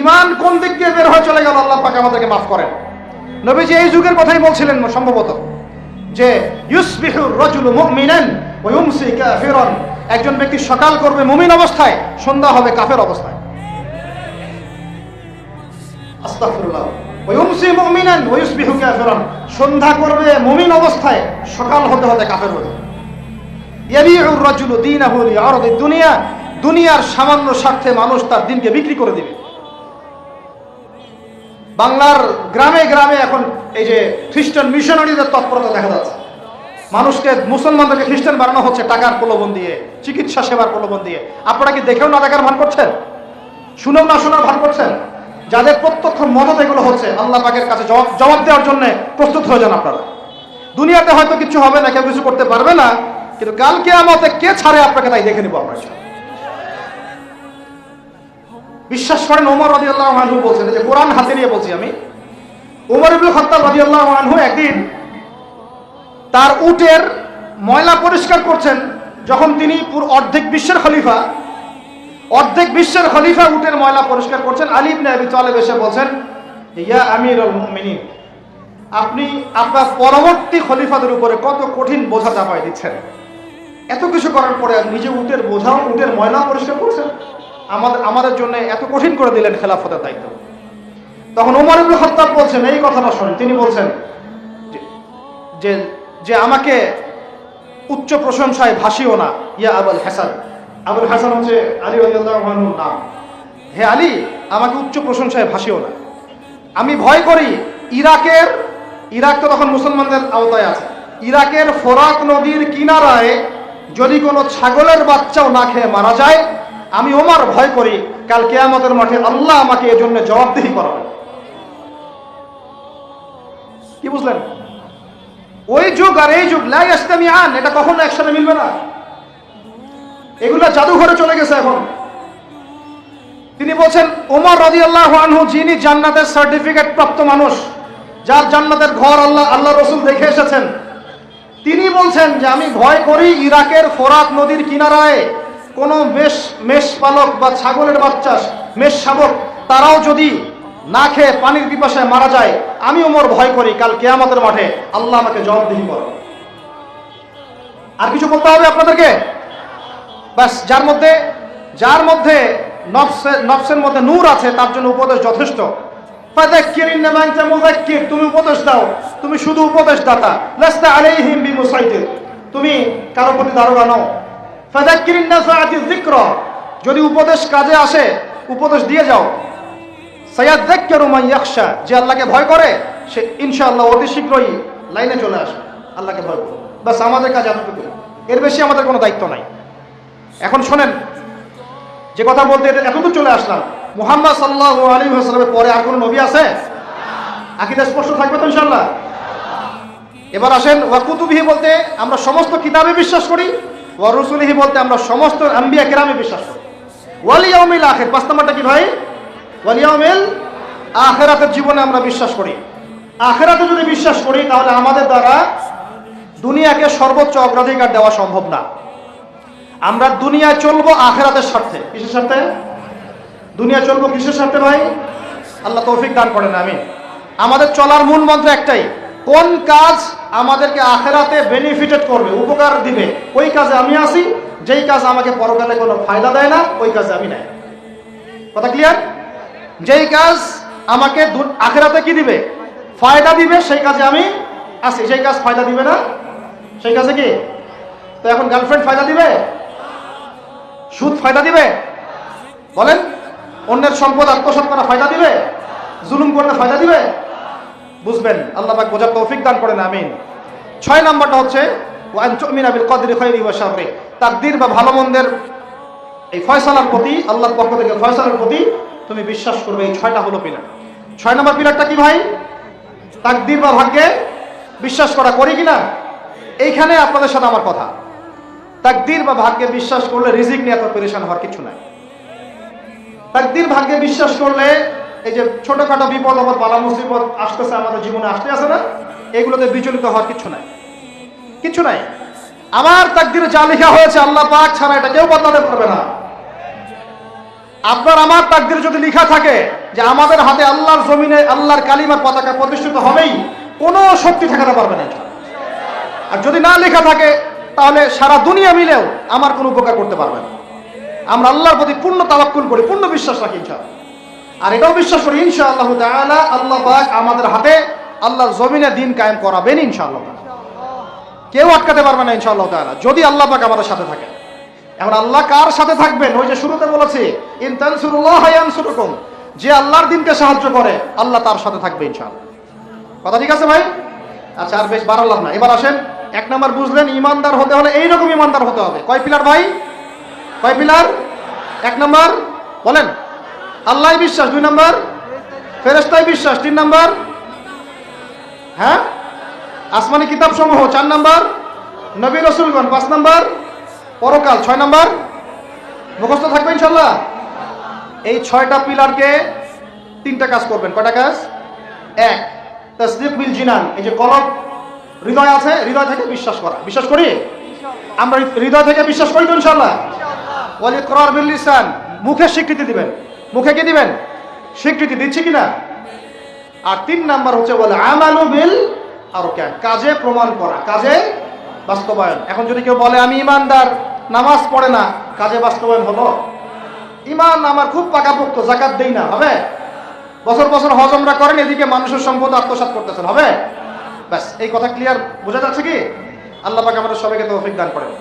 ইমান কোন দিক দিয়ে বের হয়ে চলে গেল, আল্লাহ পাক আমাদেরকে মাফ করেন। নবীজি এই যুগের কথাই বলছিলেন সম্ভবত যে ইউসবিহুর রাজুলু মুমিনান ওয়া ইউমসি কাফিরান। একজন ব্যক্তি সকাল করবে মুমিন অবস্থায়, সন্ধ্যা হবে কাফের অবস্থায়। আস্তাগফিরুল্লাহ। ওয়া ইউমসি মুমিনান ওয়া ইউসবিহু কাফিরান। সন্ধ্যা করবে মুমিন অবস্থায়, সকাল হতে হতে কাফের যাবে ইয়াবিউর রাজুলু দীনাহু লিআরদি দুনিয়া। দুনিয়ার সামান্য স্বার্থে মানুষ তার দিনকে বিক্রি করে দিবে। বাংলার গ্রামে গ্রামে এখন এই যে খ্রিস্টান মিশনারিদের তৎপরতা দেখা যাচ্ছে। মানুষকে, মুসলমানদেরকে খ্রিস্টান বানানো হচ্ছে টাকার প্রলোভন দিয়ে, চিকিৎসা সেবার প্রলোভন দিয়ে। আপনারা কি দেখেও না দেখার ভান করছেন? শুনেও না শোনার ভান করছেন? যাদের প্রত্যক্ষ মদত এগুলো হচ্ছে, আল্লাহ পাকের কাছে জবাব জবাব দেওয়ার জন্য প্রস্তুত হয়ে যান আপনারা। দুনিয়াতে হয়তো কিছু হবে না, কেউ কিছু করতে পারবে না, কিন্তু কালকে আমাতে কে ছাড়ে আপনাকে তাই দেখে নিব আমরা বিশ্বাস করেন ওমর রাজি আল্লাহ আনহু বলছেন যে কোরআন হাতে নিয়ে বলছি আমি, ওমর ইবুল খত্তাব রাজি আল্লাহ আনহু একদিন তার উটের ময়লা পরিষ্কার করছেন, যখন তিনি অর্ধেক বিশ্বের খলিফা, অর্ধেক বিশ্বের খলিফা উটের ময়লা পরিষ্কার করছেন। আলী ইবনে আবি তালেব এসে বলছেন, ইয়া আমির মুমিনিন, আপনি আপনার পরবর্তী খলিফাদের উপরে কত কঠিন বোঝা চাপাই দিচ্ছেন? এত কিছু করার পরে নিজে উটের বোঝাও উটের ময়লা পরিষ্কার করছেন? আমাদের আমাদের জন্য এত কঠিন করে দিলেন খেলাফতের দায়িত্ব। তখন ওমর ইবনে খাত্তাব বলছেন, এই কথাটা শোনেন। তিনি বলছেন যে- যে আমাকে উচ্চ প্রশংসায় ভাসিও না, ইয়া আবুল হাসান। আবুল হাসান হচ্ছে আলী আনহুর নাম। হে আলী, আমাকে উচ্চ প্রশংসায় ভাসিও না। আমি ভয় করি, ইরাকের, ইরাক তো তখন মুসলমানদের আওতায় আছে। ইরাকের ফোরাক নদীর কিনারায় যদি কোনো ছাগলের বাচ্চাও না খেয়ে মারা যায় আমি ওমার ভয় করি, কাল কেয়ামতের মাঠে আল্লাহ আমাকে এজন্য জবাবদিহি করাবে। কি বুঝলেন? ওই যুগ আর এই যুগ লাই আসতামি আন এটা কখনো একসাথে মিলবে না। এগুলো জাদুঘরে চলে গেছে এখন। তিনি বলছেন, ওমর রাজি আল্লাহ আনহু, যিনি জান্নাতের সার্টিফিকেট প্রাপ্ত মানুষ, যার জান্নাতের ঘর আল্লাহ আল্লাহ রসুল দেখে এসেছেন, তিনি বলছেন যে আমি ভয় করি ইরাকের ফোরাত নদীর কিনারায়। কোনো মেষ মেষ পালক বা ছাগলের বাচ্চা, মেষ শাবক, তারাও যদি না খেয়ে পানির পিপাসায় মারা যায় আমি ওমর ভয় করি, কাল কেয়ামতের মাঠে আল্লাহ আমাকে জবাবদিহি করো। আর কিছু বলতে হবে আপনাদেরকে? ব্যাস, যার মধ্যে যার মধ্যে নফসের নফসের মধ্যে নূর আছে, তার জন্য উপদেশ যথেষ্ট। তুমি উপদেশ দাও। তুমি শুধু উপদেশ দাতা তুমি কারও প্রতি দারোগা নও। যিকরা, যদি উপদেশ কাজে আসে, উপদেশ দিয়ে যাও। সায়াযাক্কারু মান ইয়াখশা, যে আল্লাহকে ভয় করে, সে ইনশাআল্লাহ অতি শীঘ্রই লাইনে চলে আসবে, আল্লাহকে ভয় করে। বাস আমাদের কাজ এতটুকু। এর বেশি আমাদের কোনো দায়িত্ব নাই। এখন শোনেন, যে কথা বলতে এতদূর চলে আসলাম। মুহাম্মদ সাল্লাহ আলী হাসলামের পরে আর কোনো নবী আছে? আকিদা স্পষ্ট থাকবে তো ইনশাল্লাহ এবার আসেন ওয়াকুতুবিহি বলতে আমরা সমস্ত কিতাবে বিশ্বাস করি ওয়া রসুলিহি বলতে আমরা সমস্ত আম্বিয়া কেরামে বিশ্বাস করি। ওয়ালিয়াউমিল আখের, পাঁচ নাম্বারটা কি ভাই? ওয়ালিয়াউমিল আখেরাতের জীবনে আমরা বিশ্বাস করি। আখেরাতে যদি বিশ্বাস করি, তাহলে আমাদের দ্বারা দুনিয়াকে সর্বোচ্চ অগ্রাধিকার দেওয়া সম্ভব না। আমরা দুনিয়া চলবো আখেরাতের স্বার্থে। কিসের স্বার্থে? দুনিয়া চলবো কিসের স্বার্থে ভাই? আল্লাহ তৌফিক দান করেন আমি আমাদের চলার মূল মন্ত্র একটাই কোন কাজ আমাদেরকে আখেরাতে বেনিফিটেড করবে, উপকার দিবে? ওই কাজে আমি আসি যেই কাজ আমাকে পরকালে কোনো ফায়দা দেয় না, ওই কাজে আমি নাই। কথা ক্লিয়ার যেই কাজ আমাকে আখেরাতে কি দিবে? ফায়দা দিবে, সেই কাজে আমি আসি সেই কাজ ফায়দা দিবে না, সেই কাজে কি? তো এখন গার্লফ্রেন্ড ফায়দা দিবে? সুদ ফায়দা দিবে? বলেন। অন্যের সম্পদ আত্মসাৎ করা ফায়দা দিবে? জুলুম করলে ফায়দা দিবে? বুঝবেন, আল্লাহ পাক বোঝার তৌফিক দান করেন, আমিন। ছয় নাম্বারটা হচ্ছে, ওয়ান তুমিনা বিল কদরি খাইরি ওয়া শাররি। তাকদীর বা ভালো মন্দের এই ফয়সালার প্রতি, আল্লাহর পক্ষ থেকে ফয়সালার প্রতি তুমি বিশ্বাস করবে, এই ছয়টা হলো পিলার ছয় নম্বর পিলারটা কি ভাই? তাকদীর বা ভাগ্যে বিশ্বাস করা করি কিনা এইখানে আপনাদের সাথে আমার কথা। তাকদীর বা ভাগ্যে বিশ্বাস করলে রিজিক নিয়ে এত পরেশান হওয়ার কিছু নাই। তাকদীর ভাগ্যে বিশ্বাস করলে এই যে ছোটখাটো বিপদ আপদ, বালা মুসিবত আসতেছে আমাদের জীবনে আসতে আসে না? এগুলোতে বিচলিত হওয়ার কিছু নাই। কিছু নাই। আমার তাকদিরে যা লেখা হয়েছে আল্লাহ পাক ছাড়া এটা কেউ বদলাতে পারবে না। আপনার আমার তাকদিরে যদি লেখা থাকে যে আমাদের হাতে আল্লাহর জমিনে, আল্লাহর কালিমার পতাকা প্রতিষ্ঠিত হবেই, কোনো শক্তি ঠেকাতে পারবে না আর যদি না লেখা থাকে, তাহলে সারা দুনিয়া মিলেও আমার কোনো উপকার করতে পারবে না। আমরা আল্লাহর প্রতি পূর্ণ তাওয়াক্কুল করি, পূর্ণ বিশ্বাস রাখি, ইনশাআল্লাহ। আর এটাও বিশ্বাস করি, ইনশাআল্লাহ তাআলা আল্লাহ পাক আমাদের হাতে আল্লাহর জমিনে দিন কায়েম করাবেন, ইনশাআল্লাহ। কেউ আটকাতে পারবে না, ইনশাআল্লাহ তাআলা, যদি আল্লাহ পাক আমাদের সাথে থাকে এখন আল্লাহ কার সাথে থাকবেন? ওই যে শুরুতে বলেছি, ইন তানসুরুল্লাহ ইয়ানসুরুকুম যে আল্লাহর দিনকে সাহায্য করে, আল্লাহ তার সাথে থাকবে, ইনশাআল্লাহ। কথা ঠিক আছে ভাই? আচ্ছা আর বেশ, বাড়ালাম না। এবার আসেন, এক নম্বর বুঝলেন, ইমানদার হতে হলে এইরকম ইমানদার হতে হবে। কয় পিলার ভাই? কয় পিলার? এক নম্বর, বলেন। আল্লাহ বিশ্বাস, দুই নম্বর? ফেরেস্তায় বিশ্বাস, তিন নম্বর? হ্যাঁ? আসমানি কিতাব সমূহ চার নম্বর? নবী রসুলগণ, পাঁচ নম্বর? পরকাল, ছয় নম্বর? মুখস্থ থাকবে ইনশাল্লাহ এই ছয়টা পিলারকে তিনটা কাজ করবেন। কয়টা কাজ? এক, তসদিক বিল জিনান, এই যে কলব, হৃদয় আছে, হৃদয় থেকে বিশ্বাস করা। বিশ্বাস করি? আমরা হৃদয় থেকে বিশ্বাস করি তো ইনশাল্লাহ ওয়ালি করার বিল মুখে স্বীকৃতি দিবেন। মুখে কি দিবেন? স্বীকৃতি দিচ্ছি কিনা? আর তিন নাম্বার হচ্ছে বলে আমালু বিল আর কাজে প্রমাণ করা, কাজে বাস্তবায়ন। এখন যদি কেউ বলে, আমি ইমানদার, নামাজ পড়ে না, কাজে বাস্তবায়ন হলো? ইমান আমার খুব পাকাপোক্ত জাকাত দেই না, হবে? বছর বছর হজমরা করেন, এদিকে মানুষের সম্পদ আত্মসাৎ করতেছেন, হবে? ব্যাস, এই কথা ক্লিয়ার বোঝা যাচ্ছে কি? আল্লাহ পাক আমাদের সবাইকে তৌফিক দান করেন।